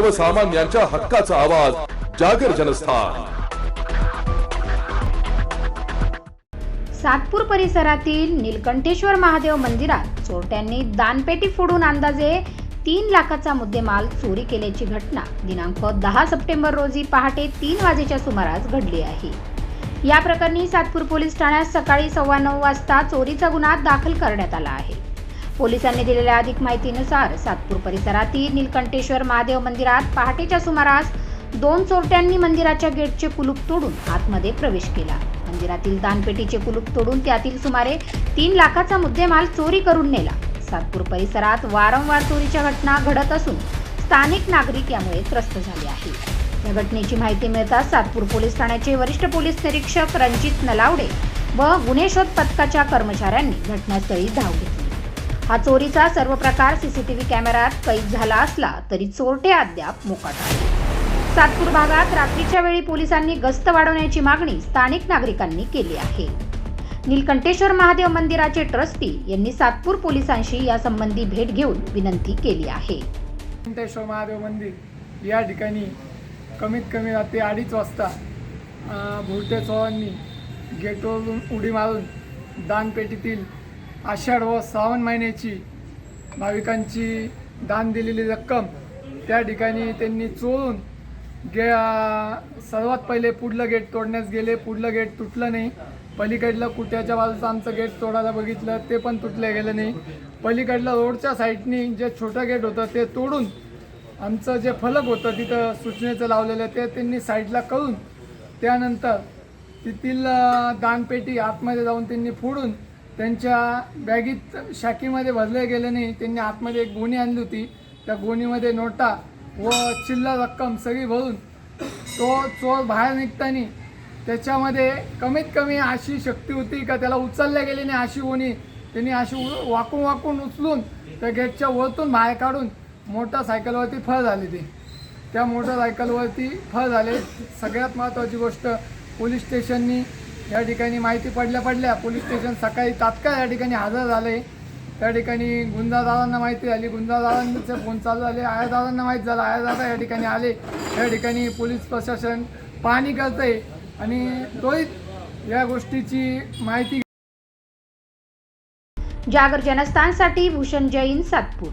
सर्वसामान्यांच्या हक्काचा आवाज जागर जनस्थान. सातपूर परिसरातील नीलकंठेश्वर महादेव मंदिरात चोरट्यांनी दानपेटी फोडून अंदाजे तीन लाखाचा मुद्देमाल चोरी केल्याची घटना दिनांक दहा सप्टेंबर रोजी पहाटे तीन वाजेच्या सुमारास घडली आहे. या प्रकरणी सातपूर पोलीस ठाण्यात सकाळी सव्वा नऊ वाजता चोरीचा गुन्हा दाखल करण्यात आला आहे. पोलिसांनी दिलेल्या अधिक माहितीनुसार सातपूर परिसरातील नीलकंठेश्वर महादेव मंदिरात पहाटेच्या सुमारास दोन चोरट्यांनी मंदिराच्या गेटचे कुलूप तोडून आतमध्ये प्रवेश केला. मंदिरातील दानपेटीचे कुलूप तोडून त्यातील सुमारे तीन लाखाचा मुद्देमाल चोरी करून नेला. सातपूर परिसरात वारंवार चोरीच्या घटना घडत असून स्थानिक नागरिक यामुळे त्रस्त झाले आहे या घटनेची माहिती मिळताच सातपूर पोलीस ठाण्याचे वरिष्ठ पोलीस निरीक्षक रणजित नलावडे व गुन्हे शोध पथकाच्या कर्मचाऱ्यांनी घटनास्थळी धाव घेतली. हा चोरीचा सर्व प्रकार सीसीटीव्ही कॅमेऱ्यात कैद झाला असला तरी चोरटे अद्याप मोकाट आहे सातपूर भागात रात्रीच्या वेळी पोलिसांनी गस्त वाढवण्याची मागणी स्थानिक नागरिकांनी केली आहे. नीलकंठेश्वर महादेव मंदिराचे ट्रस्टी यांनी सातपूर पोलिसांशी यासंबंधी भेट घेऊन विनंती केली आहे. वेंकटेश्वर महादेव मंदिर या ठिकाणी कमीत कमी रात्री अडीच वाजता भुरटे चोरांनी गेटवरून उडी मारून दानपेटीतील आषाढ व श्रावण महिन्याची भाविकांची दान दिलेली रक्कम त्या ठिकाणी त्यांनी चोरून गे सर्वात पहिले पुढलं गेट तोडण्यास गेले. पुढलं गेट तुटलं नाही. पलीकडलं कुट्याच्या बाजूचं आमचं गेट तोडायला बघितलं ते पण तुटलं गेलं नाही. पलीकडलं रोडच्या साईडनी जे छोटं गेट होतं ते तोडून आमचं जे फलक होतं तिथं सूचनेचं लावलेलं ते त्यांनी साईडला करून त्यानंतर तिथील दानपेटी आतमध्ये जाऊन त्यांनी फोडून त्यांच्या बॅगीत शाखेमध्ये भरल्या गेल्याने नाही. त्यांनी आतमध्ये एक गोणी आणली होती. त्या गोणीमध्ये नोटा व चिल्लर रक्कम सगळी भरून तो चोर बाहेर निघताना त्याच्यामध्ये कमीत कमी अशी शक्ती होती का त्याला उचलल्या गेली नाही अशी गोणी. त्यांनी अशी उ- वाकून वाकून उचलून त्या गेटच्या वरतून बाहेर काढून मोटरसायकलवरती फळ झाली ती. त्या मोटरसायकलवरती फळ झाले. सगळ्यात महत्त्वाची गोष्ट पोलीस स्टेशननी या ठिकाणी माहिती पडल्या पडल्या पोलीस स्टेशन सकाळी तात्काळ या ठिकाणी हजर झाले. त्या ठिकाणी गुंजादारांना माहिती झाली. गुंजादारांचे फोन चालू झाले. आयादारांना माहीत झालं. आयादादा या ठिकाणी आले. या ठिकाणी पोलीस प्रशासन पाहणी करते आणि त्वरित या गोष्टीची माहिती जागर जनस्थानसाठी भूषण जैन सातपूर.